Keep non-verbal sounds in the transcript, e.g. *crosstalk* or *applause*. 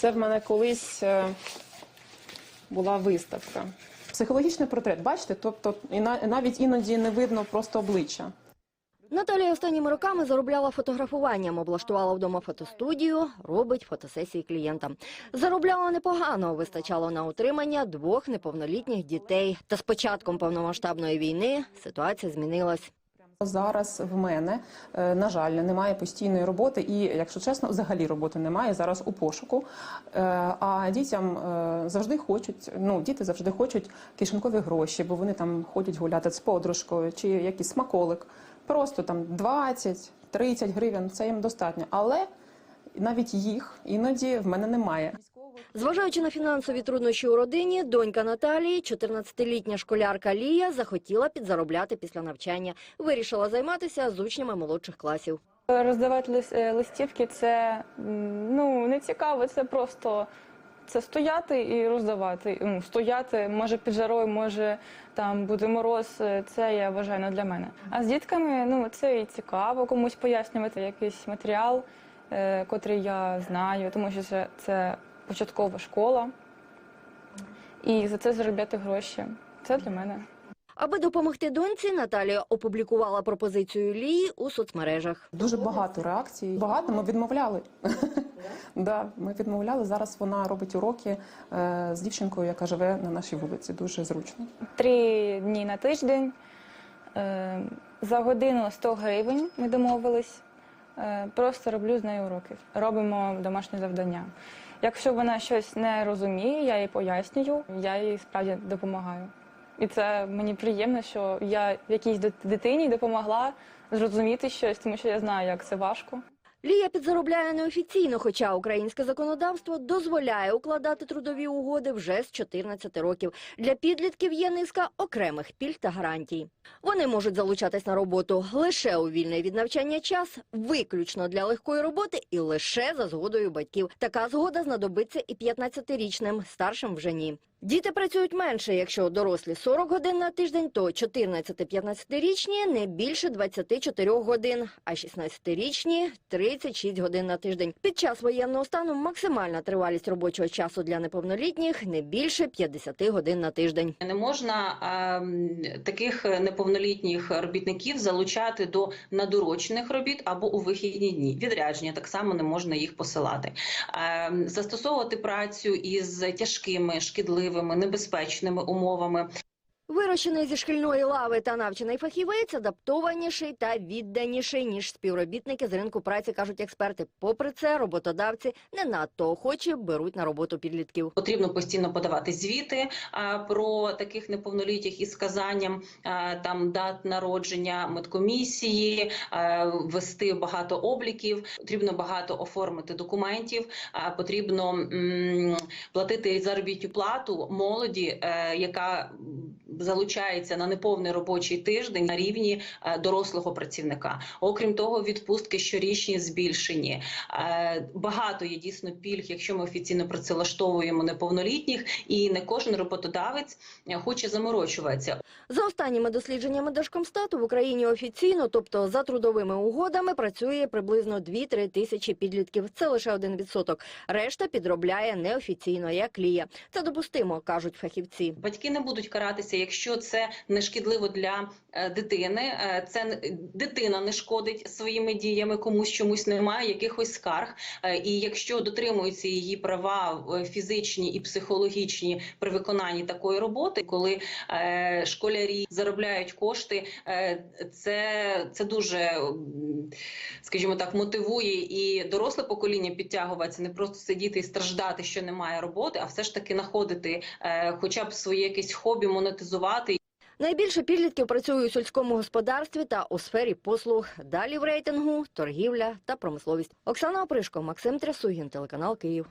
Це в мене колись е, була виставка. Психологічний портрет, бачите, тобто і на- навіть іноді не видно просто обличчя. Наталія останніми роками заробляла фотографуванням, облаштувала вдома фотостудію, робить фотосесії клієнтам. Заробляла непогано, вистачало на утримання двох неповнолітніх дітей. Та з початком повномасштабної війни ситуація змінилась. Зараз в мене, е, на жаль, немає постійної роботи, і, якщо чесно, взагалі роботи немає зараз у пошуку. Е, А дітям е, завжди хочуть, ну діти завжди хочуть кишенькові гроші, бо вони там ходять гуляти з подружкою чи якийсь смаколик. Просто там 20-30 гривень це їм достатньо. Але навіть їх іноді в мене немає. Зважаючи на фінансові труднощі у родині, донька Наталії, 14-літня школярка Лія, захотіла підзаробляти після навчання. Вирішила займатися з учнями молодших класів. Роздавати е, листівки це ну не цікаво, це просто це стояти і роздавати. Ну, стояти, може під жарою, може там буде мороз. е, Це я вважаю не для мене. А з дітками ну це і цікаво комусь пояснювати якийсь матеріал, е, котрий я знаю, тому що це, це початкова школа. І за це заробляти гроші. Це для мене. Аби допомогти доньці, Наталія опублікувала пропозицію Лії у соцмережах. Дуже багато реакцій. Багато ми відмовляли. *laughs* Да, ми відмовляли. Зараз вона робить уроки е, з дівчинкою, яка живе на нашій вулиці. Дуже зручно. три дні на тиждень. Е, За годину 100 гривень ми домовились. Е, Просто роблю з нею уроки. Робимо домашні завдання. Якщо вона щось не розуміє, я їй пояснюю, я їй справді допомагаю. І це мені приємно, що я якійсь дит- дитині допомогла зрозуміти щось, тому що я знаю, як це важко. Лія підзаробляє неофіційно, хоча українське законодавство дозволяє укладати трудові угоди вже з 14 років. Для підлітків є низка окремих пільг та гарантій. Вони можуть залучатись на роботу лише у вільний від навчання час, виключно для легкої роботи і лише за згодою батьків. Така згода знадобиться і 15-річним, старшим вже ні. Діти працюють менше, якщо дорослі 40 годин на тиждень, то 14-15-річні не більше 24 годин, а 16-річні – 36 годин на тиждень. Під час воєнного стану максимальна тривалість робочого часу для неповнолітніх не більше 50 годин на тиждень. Не можна ем, таких неповнолітніх робітників залучати до надурочених робіт або у вихідні дні. Відрядження так само не можна їх посилати. Ем, застосовувати працю із тяжкими, шкідливими, небезпечними умовами. Вирощений зі шкільної лави та навчений фахівець адаптованіший та відданіший, ніж співробітники з ринку праці, кажуть експерти. Попри це, роботодавці не надто охоче беруть на роботу підлітків. Потрібно постійно подавати звіти про таких неповнолітніх із сказанням там дат народження медкомісії, вести багато обліків. Потрібно багато оформити документів. А, потрібно платити заробітну плату молоді, е, яка залучається на неповний робочий тиждень на рівні е, дорослого працівника. Окрім того, відпустки щорічні збільшені. Е, Багато є дійсно пільг, якщо ми офіційно працевлаштовуємо неповнолітніх, і не кожен роботодавець е, хоче заморочуватися. За останніми дослідженнями Держкомстату в Україні офіційно, тобто за трудовими угодами, працює приблизно 2-3 тисячі підлітків. Це лише один відсоток. Решта підробляє неофіційно, як лія. Це допустимо, кажуть фахівці. Батьки не будуть каратися, якщо це не шкідливо для е, дитини. Е, Це дитина не шкодить своїми діями, комусь чомусь немає якихось скарг. Е, І якщо дотримуються її права фізичні і психологічні при виконанні такої роботи, коли школярі заробляють кошти, це, це дуже, скажімо так, мотивує і доросле покоління підтягуватися, не просто сидіти і страждати, що немає роботи, а все ж таки знаходити хоча б своє якесь хобі, монетизувати Найбільше підлітків працює у сільському господарстві та у сфері послуг. Далі в рейтингу торгівля та промисловість. Оксана Опришко, Максим Трясугін, телеканал Київ.